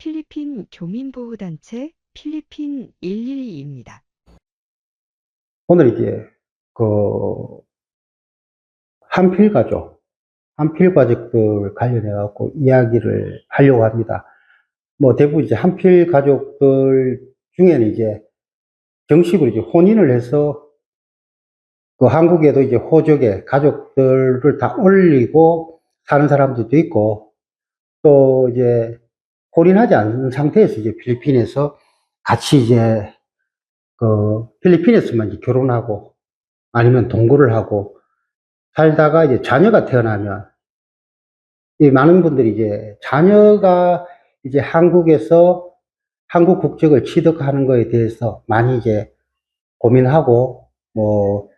필리핀 교민보호단체 필리핀 112입니다. 오늘 이제 그 한필 가족, 한필 가족들 관련해 갖고 이야기를 하려고 합니다. 뭐 대부분 이제 한필 가족들 중에는 이제 정식으로 이제 혼인을 해서 그 한국에도 이제 호적에 가족들을 다 올리고 사는 사람들도 있고 또 이제 혼인하지 않은 상태에서 이제 필리핀에서 같이 이제 그 필리핀에서만 이제 결혼하고 아니면 동거를 하고 살다가 이제 자녀가 태어나면 이 많은 분들이 이제 자녀가 이제 한국에서 한국 국적을 취득하는 거에 대해서 많이 이제 고민하고 뭐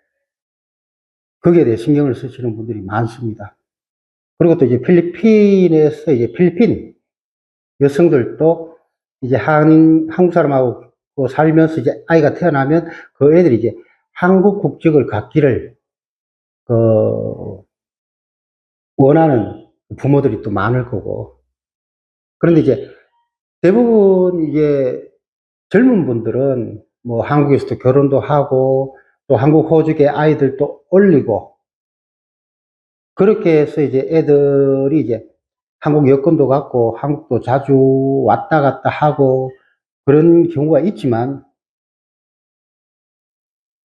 거기에 대해 신경을 쓰시는 분들이 많습니다. 그리고 또 이제 필리핀에서 이제 필리핀 여성들도 이제 한인 한국 사람하고 그 살면서 이제 아이가 태어나면 그 애들이 이제 한국 국적을 갖기를 그 원하는 부모들이 또 많을 거고. 그런데 이제 대부분 이제 젊은 분들은 뭐 한국에서도 결혼도 하고 또 한국 호적에 아이들도 올리고 그렇게 해서 이제 애들이 이제 한국 여권도 갖고 한국도 자주 왔다 갔다 하고 그런 경우가 있지만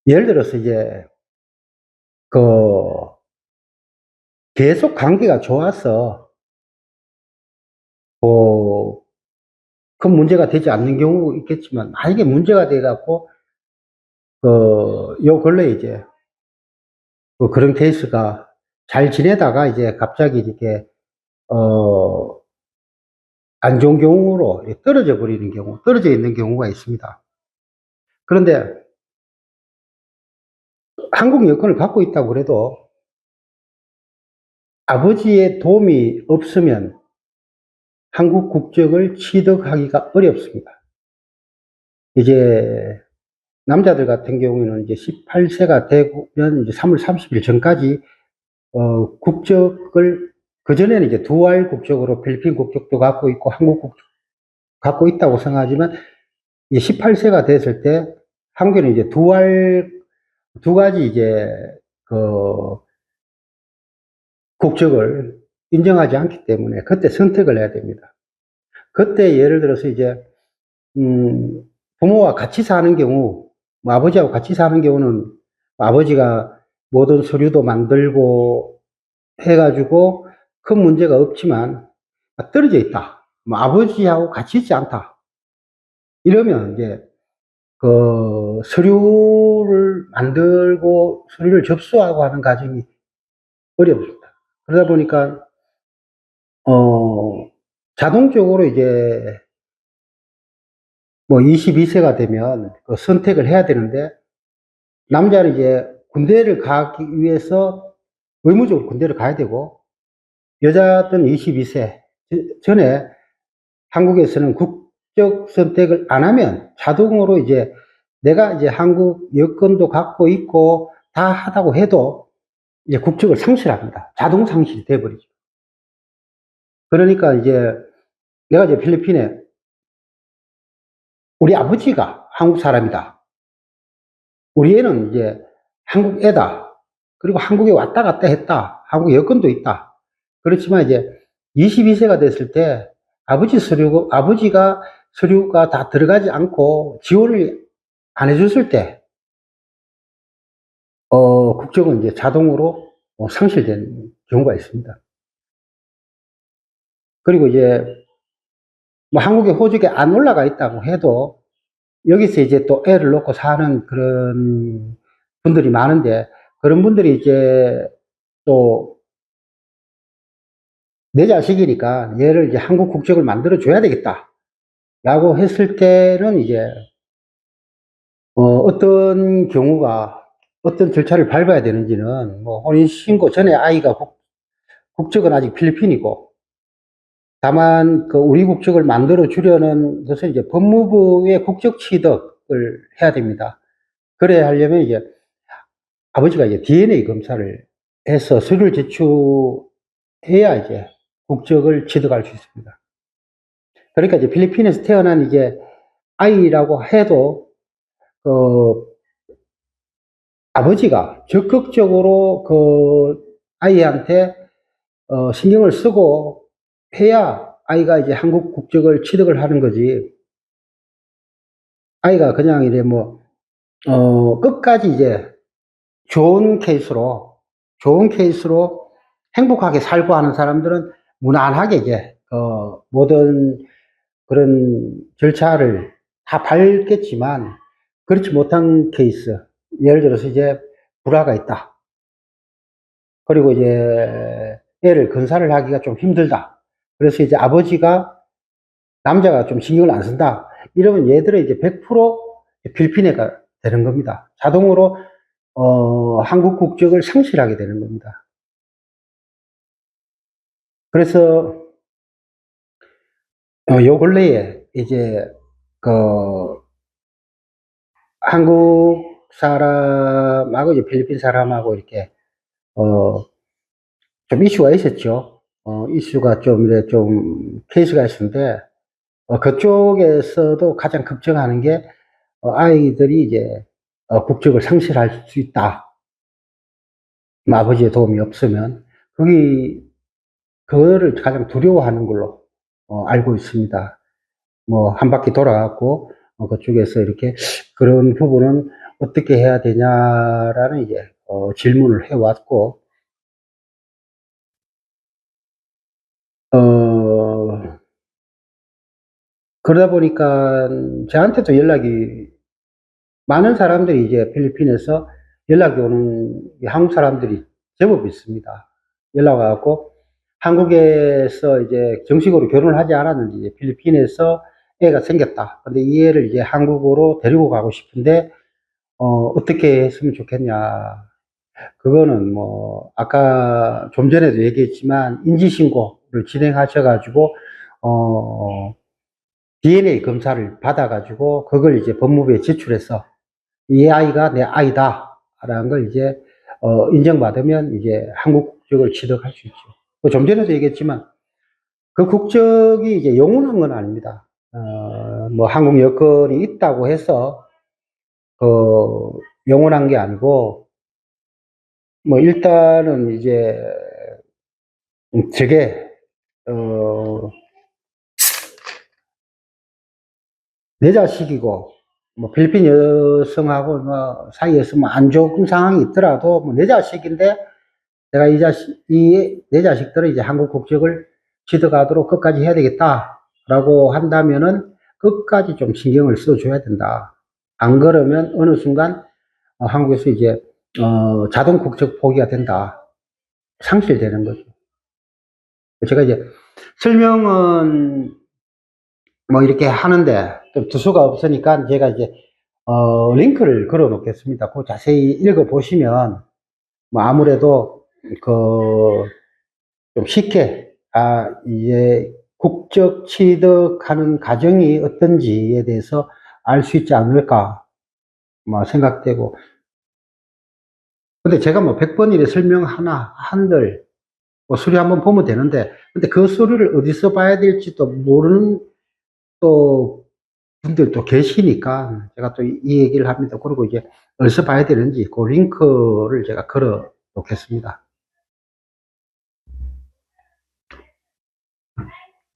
예를 들어서 이제 그 계속 관계가 좋아서 뭐큰 문제가 되지 않는 경우 있겠지만 만약에 문제가 돼 갖고 그요 근래 이제 그 그런 케이스가 잘 지내다가 이제 갑자기 이렇게 어 안 좋은 경우로 떨어져 버리는 경우, 떨어져 있는 경우가 있습니다. 그런데 한국 여권을 갖고 있다고 그래도 아버지의 도움이 없으면 한국 국적을 취득하기가 어렵습니다. 이제 남자들 같은 경우에는 이제 18세가 되면 이제 3월 30일 전까지 어, 국적을 그전에는 이제 두 알 국적으로 필리핀 국적도 갖고 있고 한국 국적 갖고 있다고 생각하지만 이제 18세가 됐을 때 한국에는 이제 두 알 두 가지 이제 그 국적을 인정하지 않기 때문에 그때 선택을 해야 됩니다. 그때 예를 들어서 이제 음, 부모와 같이 사는 경우, 뭐 아버지하고 같이 사는 경우는 아버지가 모든 서류도 만들고 해가지고 큰 문제가 없지만 떨어져 있다. 뭐 아버지하고 같이 있지 않다. 이러면 이제 그 서류를 만들고 서류를 접수하고 하는 과정이 어렵습니다. 그러다 보니까 어 자동적으로 이제 뭐 22세가 되면 그 선택을 해야 되는데 남자는 이제 군대를 가기 위해서 의무적으로 군대를 가야 되고 여자든 22세 전에 한국에서는 국적 선택을 안 하면 자동으로 이제 내가 이제 한국 여권도 갖고 있고 다 하다고 해도 이제 국적을 상실합니다. 자동 상실이 돼버리죠. 그러니까 이제 내가 이제 필리핀에 우리 아버지가 한국 사람이다. 우리 애는 이제 한국 애다. 그리고 한국에 왔다 갔다 했다. 한국 여권도 있다. 그렇지만 이제 22세가 됐을 때 아버지 서류, 아버지가 서류가 다 들어가지 않고 지원을 안 해줬을 때, 어, 국적은 이제 자동으로 어, 상실된 경우가 있습니다. 그리고 이제 뭐 한국의 호적에 안 올라가 있다고 해도 여기서 이제 또 애를 놓고 사는 그런 분들이 많은데 그런 분들이 이제 또 내 자식이니까 얘를 이제 한국 국적을 만들어 줘야 되겠다. 라고 했을 때는 이제 어, 떤 경우가 어떤 절차를 밟아야 되는지는 뭐 혼인 신고 전에 아이가 국, 국적은 아직 필리핀이고 다만 그 우리 국적을 만들어 주려는 것은 이제 법무부의 국적 취득을 해야 됩니다. 그래야 하려면 이제 아버지가 이제 DNA 검사를 해서 서류를 제출해야 이제 국적을 취득할 수 있습니다. 그러니까 이제 필리핀에서 태어난 이제 아이라고 해도, 그, 아버지가 적극적으로 그 아이한테 어, 신경을 쓰고 해야 아이가 이제 한국 국적을 취득을 하는 거지. 아이가 그냥 이래 뭐, 어, 끝까지 이제 좋은 케이스로, 좋은 케이스로 행복하게 살고 하는 사람들은 무난하게 이제, 어, 모든 그런 절차를 다 밟겠지만, 그렇지 못한 케이스. 예를 들어서 이제 불화가 있다. 그리고 이제 애를 건사를 하기가 좀 힘들다. 그래서 이제 아버지가 남자가 좀 신경을 안 쓴다. 이러면 얘들은 이제 100% 필리핀애가 되는 겁니다. 자동으로 어, 한국 국적을 상실하게 되는 겁니다. 그래서 어, 요 근래에 이제 그 한국 사람하고 이제 필리핀 사람하고 이렇게 어, 좀 이슈가 있었죠. 어, 이슈가 좀 이래 좀 케이스가 있었는데 어, 그쪽에서도 가장 걱정하는 게 어, 아이들이 이제 어, 국적을 상실할 수 있다. 뭐 아버지의 도움이 없으면 거기 그거를 가장 두려워하는 걸로 어, 알고 있습니다. 뭐 한 바퀴 돌아갔고 어, 그쪽에서 이렇게 그런 부분은 어떻게 해야 되냐라는 이제 어, 질문을 해왔고 어, 그러다 보니까 저한테도 연락이 많은 사람들이 이제 필리핀에서 연락이 오는 한국 사람들이 제법 있습니다. 연락 와갖고 한국에서 이제 정식으로 결혼을 하지 않았는데 필리핀에서 애가 생겼다. 근데 이 애를 이제 한국으로 데리고 가고 싶은데 어, 어떻게 했으면 좋겠냐. 그거는 뭐 아까 좀 전에도 얘기했지만 인지신고를 진행하셔가지고 어, DNA 검사를 받아가지고 그걸 이제 법무부에 제출해서 이 아이가 내 아이다라는 걸 이제 어, 인정받으면 이제 한국 국적을 취득할 수 있죠. 그좀 전에도 얘기했지만 그 국적이 이제 영원한 건 아닙니다. 어, 뭐 한국 여건이 있다고 해서 그 영원한 게 아니고 뭐 일단은 이제 저게 어, 내 자식이고 뭐 필리핀 여성하고 뭐 사이에서 뭐 안 좋은 상황이 있더라도 뭐 내 자식인데 내가 이 자식 이 내 자식들을 이제 한국 국적을 취득하도록 끝까지 해야 되겠다라고 한다면은 끝까지 좀 신경을 써줘야 된다. 안 그러면 어느 순간 어, 한국에서 이제 어, 자동 국적 포기가 된다. 상실되는 거죠. 제가 이제 설명은 뭐 이렇게 하는데 좀 투수가 없으니까 제가 이제 어, 링크를 걸어 놓겠습니다. 그 자세히 읽어 보시면 뭐 아무래도 그좀 쉽게 아 이제 국적 취득하는 과정이 어떤지에 대해서 알 수 있지 않을까 뭐 생각되고 근데 제가 뭐 100번 이래 설명 하나 한들 뭐 수리 한번 보면 되는데 근데 그 수리를 어디서 봐야 될지도 모르는 또 분들도 계시니까 제가 또 이 얘기를 합니다. 그리고 이제 어디서 봐야 되는지 그 링크를 제가 걸어 놓겠습니다.